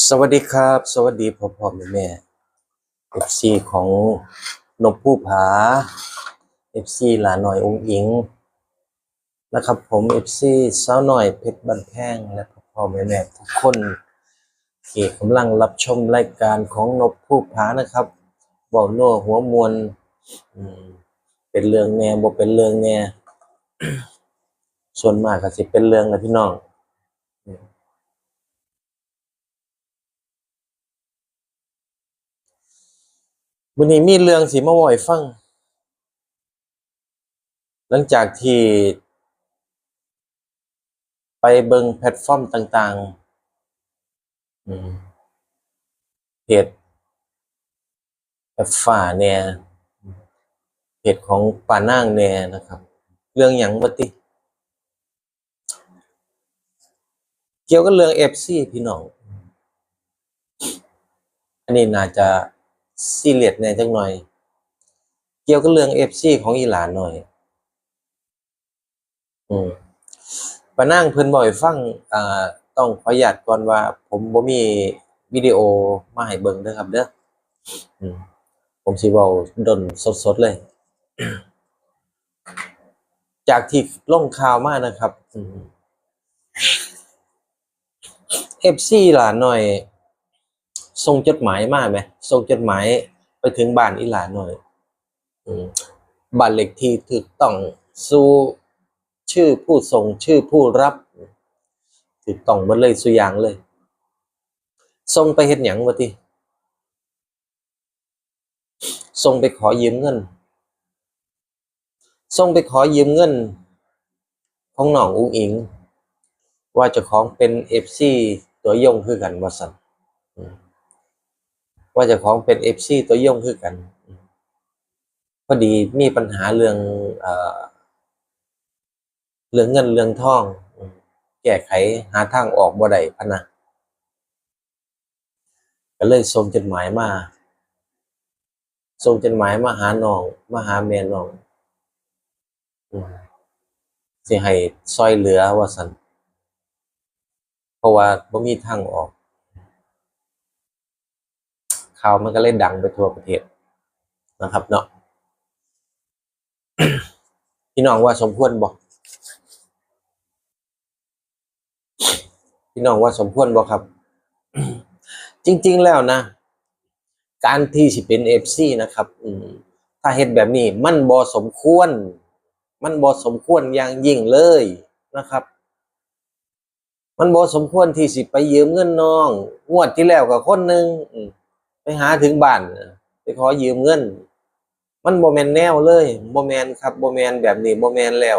สวัสดีครับ สวัสดีพ่อพ่อแม่แม่เอฟซีของนกผู้ผาเอฟซีหลานหน่อยองค์อิง นะครับ ผมเอฟซีสาวหน่อยเพชรบันแพงและพ่อพ่อแม่แม่ทุกคนที่กำลังรับชมรายการของนกผู้ผานะครับเบาโน่หัวมวลเป็นเรื่องแน่บ่เป็นเรื่องแน่ส่วนมากก็สิเป็นเรื่องนะพี่น้อง วันนี้มีเรื่องสิมาว้าให้ฟัง หลังจากที่ ไปเบิงแพลตฟอร์มต่างๆเพจแอปฝ่าเนี่ยเพจของป่านางเนี่ยนะครับ เรื่องหยังบ่ติ เกี่ยวกับเรื่อง FC พี่น้อง อันนี้น่าจะ ซีเรียสแน่จักหน่อย เกี่ยวกับเรื่อง FC ของอีหลานหน่อย อืมปะนั่งเพิ่นบ่ให้ฟังอ่าต้องขออนุญาตก่อนว่า ผมบ่มีวิดีโอมาให้เบิ่งเด้อครับ เด้ออืมผมสิเว้าดนสดๆเลย จากที่ลงข่าวมานะครับ อืม FC หลานหน่อย ส่งจดหมายมาไหมส่งจดหมายไปถึงบ้านอีหลานหน่อยอบ้านเลขที่ถูกต้องสู่ชื่อผู้ส่งชื่อผู้รับถูกต้องหมดเลยสุอย่างเลยส่งไปเฮ็ดหยังวะติส่งไปขอยืมเงินส่งไปขอยืมเงิน ของหน้องอุ้งอิง ว่าเจ้าของเป็น FC ตัวยงคือกันว่าซั่น ว่าจะของเป็นเอฟซีตัวยงคือกันพอดีมีปัญหาเรื่องเอ่อเรื่องเงินเรื่องทองแก้ไขหาทางออกบ่ได้พนะก็เลยส่งจดหมายมาส่งจดหมายมาหาน้องมาหาแม่น้องสิให้ซอยเหลือว่าซั่นเพราะว่าบ่มีทางออก ข่าวมันก็เลยดังไปทั่วประเทศนะครับเนาะพี่น้องว่าสมควรบอกพี่น้องว่าสมควรบอกครับ จริง ๆแล้วนะ การที่สิเป็นเอฟซีนะครับอืถ้าเฮ็ดแบบนี้ มันบ่สมควร มันบ่สมควรอย่างยิ่งเลยนะครับ มันบ่สมควรที่สิไปยืมเงินน้อง งวดที่แล้วกับคนหนึ่งอื ไปหาถึงบ้านไปขอยืมเงิน มันโบแมนแนวเลยโบแมนครับโบแมนแบบนี้โบแมนแล้ว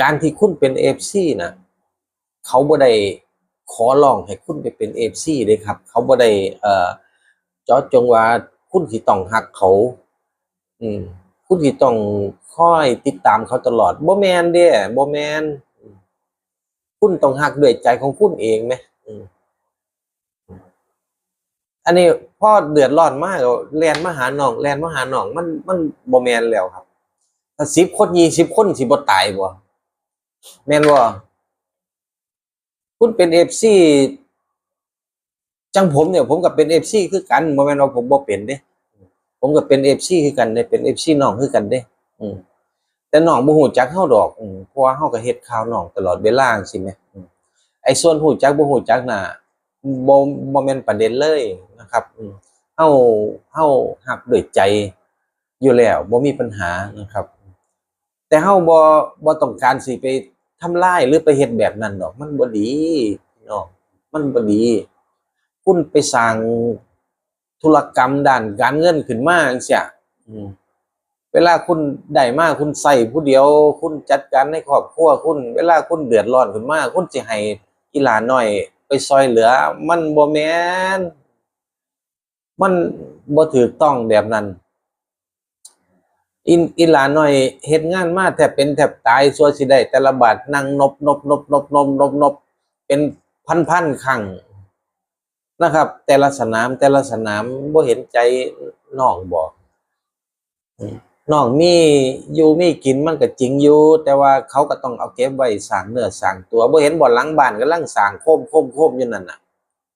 การที่คุณเป็น FC น่ะเขาบ่ได้ขอร้องให้คุณไปเป็น FC เด้ครับ เขาบ่ได้เอ่อจาะจงว่าคุณสิต้องฮักเขา อืม คุณสิต้องคอยติดตามเขาตลอดโบแมนเด้บ่แมนคุณต้องฮักด้วยใจของคุณเองแหมอืม อันนี้พ่อเดือดร้อนมากแลนมาหาน้องแลนมาหาน้องมันมันบ่แมนแล้วครับถ้าสิบคนยี่สิบคนสิบ่ตายบ่แมนบ่คุณเป็นเอฟซีจังผมเนี่ยผมก็เป็นเอฟซีคือกันบ่แมนว่าผมบ่เป็นเด้ ผมก็เป็นเอฟซีคือกันเด้เป็นเอฟซีน้องคือกันเด้ อืมแต่น้องบ่ฮู้จักเฮาดอกอืมเพราะว่าเฮาก็เฮ็ดข่าวน้องตลอดเวลาจังซี่แหมไอ้ส่วนฮู้จักบ่ฮู้จักน่ะ บ่บ่แม่นประเด็นเลยนะครับเฮาเฮาฮักด้วยใจอยู่แล้วบ่มีปัญหานะครับ แต่เฮาบ่บ่ต้องการสิไปทำลายหรือไปเฮ็ดแบบนั้นดอก มันบ่ดีพี่น้องมันบ่ดี คุณไปสร้างธุรกรรมด้านการเงินขึ้นมาจังซี่อืมเวลาคุณได้มาคุณใส่ผู้เดียว คุณจัดการในครอบครัวคุณ เวลาคุณเดือดร้อนขึ้นมาคุณสิให้อีหลาน้อย ไปซอยเหลือ มันบ่แม่นมันบ่ถูกต้องแบบนั้น อินอีหลาน้อยเฮ็ดงานมาแทบเป็นแทบตายสัวสิได้แต่ละบาทนั่งนบนบนบนบนบนบนบเป็นพันๆครั้งนะครับ แต่ละสนามแต่ละสนามบ่เห็นใจน้องบอืม น้องมีอยู่มีกินมันก็จริงอยู่แต่ว่าเขาก็ต้องเอาเก็บไว้สางเนื้อสางตัวบ่เห็นบ่หลังบ้านกำลังสางโคมโคมโคมอยู่นั่นน่ะ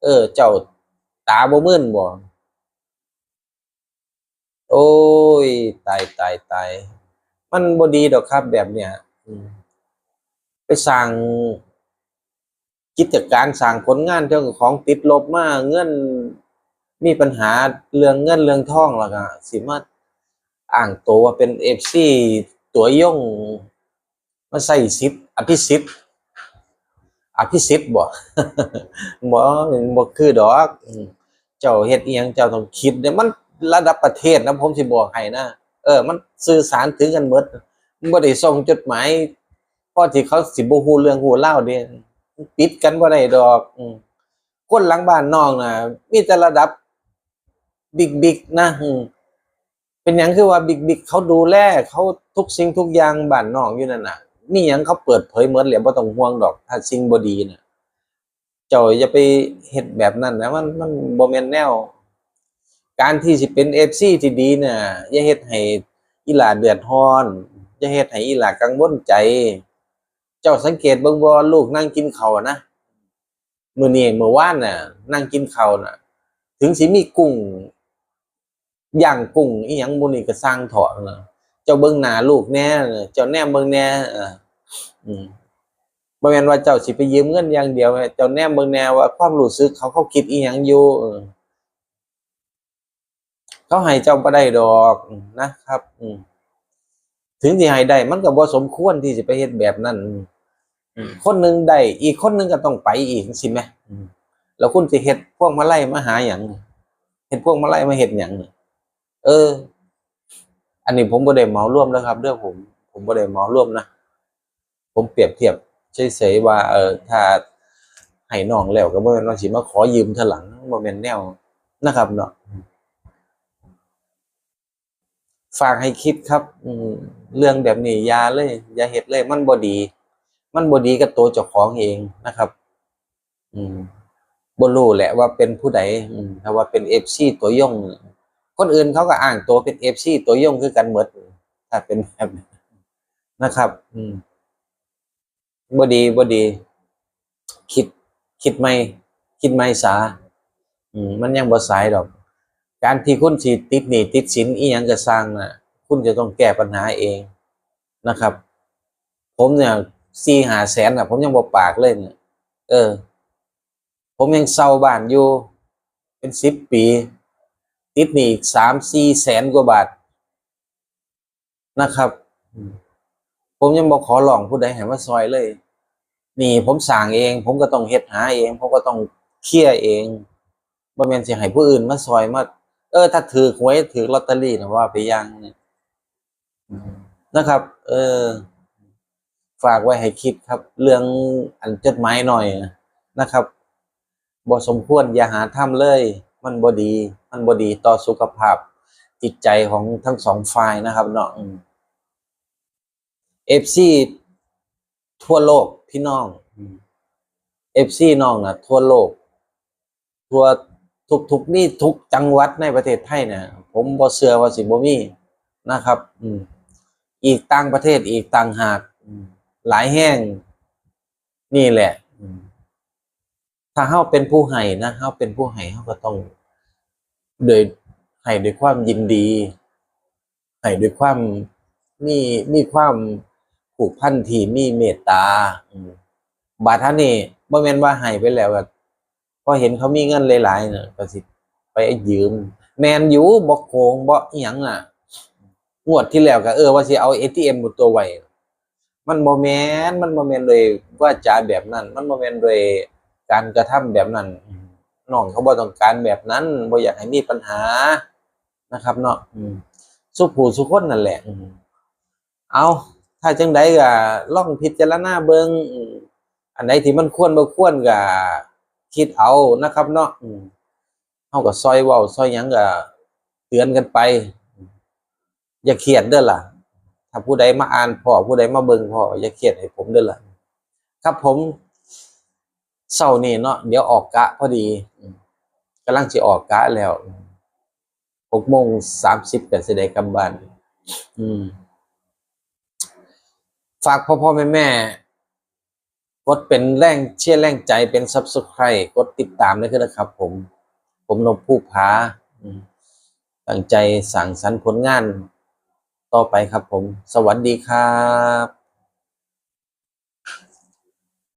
เออ เจ้าตาบ่มื่นบ่โอ้ยตายตายตายมันบ่ดีดอกครับแบบเนี้ยไปสร้างกิจการสร้างผลงานเจ้าของติดลบมาเงินมีปัญหาเรื่องเงินเรื่องทองแล้วก็สิมา อ้างตัวว่าเป็น FC ตัวยงมาใส่สิทธิ์อภิสิทธิ์อภิสิทธิ์บ่บ่บ่คือดอก เจ้าเฮ็ดเอียงเจ้าต้องคิดเด้มันระดับประเทศนะผมสิบอกให้นะเออ มันสื่อสารถึงกันหมดมันบ่ได้ส่งจดหมายพอที่เขาสิบ่ฮู้เรื่องฮู้ราเด้ปิดกันบ่ได้ดอกอืมคนหลังบ้านน้องน่ะมีแต่ระดับบิ๊กๆนะ เป็นหยังคือว่าบิ๊กๆเขาดูแลเขาทุกสิ่งทุกอย่างบ้านนองอยู่นั่นน่ะมีหยังเขาเปิดเผยหมดแล้วบ่ต้องห่วงดอก ถ้าสิ่งบดีน่ะเจ้าอย่าไปเฮ็ดแบบนั้นนะมันมันบ่แม่นแนว การที่สิเป็น FC ที่ดีเนี่ยอย่าเฮ็ดให้อีหลาเดือดร้อนอย่าเฮ็ดให้อีหลากังวลใจ เจ้าสังเกตเบิ่งบ่ลูกนั่งกินข้าวอะนะมื้อนี้มื้อวานน่ะ นั่งกินข้าวน่ะ ถึงสิมีกุ้ง ย่างกุ้งอีหยังหมู่นี้ก็สร้างเถาะนะเจ้าเบิ่งหน้าลูกแหน่เจ้าแนมเบิ่งแหน่เอออืมบ่แม่นว่าเจ้าสิไปยืมเงินอย่างเดียว เจ้าแนมเบิ่งแนวว่าความรู้สึกเขาเขาคิดอีหยังอยู่เออเขาให้เจ้าบ่ได้ดอกอืมนะครับ อืมถึงสิให้ได้มันก็บ่สมควรที่สิไปเฮ็ดแบบนั้นอืมอืมคนหนึงได้อีกคนหนึงก็ต้องไปอีกสิแหมอืมแล้วคุณสิเฮ็ดพวกมาไล่มาหาหยังเฮ็ดพวกมาไล่มาเฮ็ดหยังเเออ อันนี้ผมบ่ได้เหมาร่วมนะครับเรื่องผม ผมบ่ได้เหมาร่วมนะผมเปรียบเทียบเฉยๆว่า เออ ถ้าให้น้องแล้วก็บ่แม่นว่าสิมาขอยืมเทื่อหลังบ่แม่นแนวนะครับเนาะฝากให้คิดครับ อืมเรื่องแบบนี้ยาเลยยาเฮ็ดเลย มันบ่ดี มันบ่ดีกับตัวเจ้าของเองนะครับ อืมบ่รู้แหละว่าเป็นผู้ใดถ้าว่าเป็น FC ตัวย่ง คนอื่นเขาก็อ้างตัวเป็น FC ตัวยงคือกันเหมดถ้าเป็นแบบนะครับ อืมบดีบดี คิด คิดไม่ คิดไม่สา อืม มันยังบ่สายดอก การที่คุณสิติดหนี้ติดสินอีหยังก็สร้างน่ะคุณจะต้องแก้ปัญหาเองนะครับ ผมเนี่ยสี่หาแสนน่ะผมยังบ่ปากเลยเนี่ยเออ ผมยังเซาบ้านอยู่ เป็นสิบปี ติดหนี้อีกสามสี่แสนกว่าบาทนะครับ ผมยังบอกขอลองผู้ใดให้มาซอยเลย นี่ผมสั่งเอง ผมก็ต้องเฮ็ดหาเอง ผมก็ต้องเคลียเองบ่แม่นสิให้ผู้อื่นมาซอยมาเออ ถ้าถือหวยถือลอตเตอรี่นะว่าไปย่างเนี่ยนะครับ เออ ฝากไว้ให้คิดครับ เรื่องอันจดหมายหน่อยนะครับบ่สมควรอย่าหาทำเลย มันบ่ดี มันบ่ดีต่อสุขภาพ จิตใจของทั้งสองฝ่ายนะครับเนาะเอฟซีทั่วโลกพี่น้องเอฟซีน้องนะทั่วโลก ทั่วทุกทุกนี่ทุกจังหวัดในประเทศไทยเนี่ยผมบ่เชื่อว่าสิบมีนะครับ อืมอีกต่างประเทศอีกต่างหากหลายแห่ง นี่แหละอืม ถ้าเฮาเป็นผู้ให้นะเฮาเป็นผู้ให้เฮาก็ต้องโดยให้ด้วยความยินดีให้ด้วยความมีมีความผูกพันที่มีเมตตาบาท่านี่บ่แม่นว่าให้ไปแล้วก็พอเห็นเขามีเงินหลายๆเนี่ยก็สิไปยืม แมนอยู่บ่โกงบ่อีหยังอะงวดที่แล้วก็เออว่าสิเอา ATM หมดตัวไว้มันบ่แม่นมันบ่แม่นเลยว่าจ่าแบบนั้น มันบ่แม่นโดย การกระทำแบบนั้นอืมน้องเขาบ่ต้องการแบบนั้นบ่อยากให้มีปัญหานะครับ เนาะอืมสุผู้สุคนนั่นแหละอืมเอาถ้าจังใดก็ลองพิจารณาเบิ่งอืมอันไหนที่มันควรบ่ควรก็คิดเอานะครับ เนาะอืมเฮาก็ซอยเว้าซอยหยังก็เตือนกันไป อย่าเครียดเด้อล่ะ ถ้าผู้ใดมาอ่านพ่อผู้ใดมาเบิ่งพ่ออย่าเครียดให้ผมเด้อล่ะครับผม เช้านี้เนาะเดี๋ยวออกกะพอดีกำลังสิออกกะแล้ว6โมง30ก็สิได้กลับบ้านอืม ฝากพ่อพ่อแม่แม่กดเป็นแรงเชียร์แรงใจเป็น Subscribe กดติดตามด้วยนะครับ ผม ผมนพผู้ผาตั้งใจสั่งสรรผลงาน ต่อไปครับผม สวัสดีครับ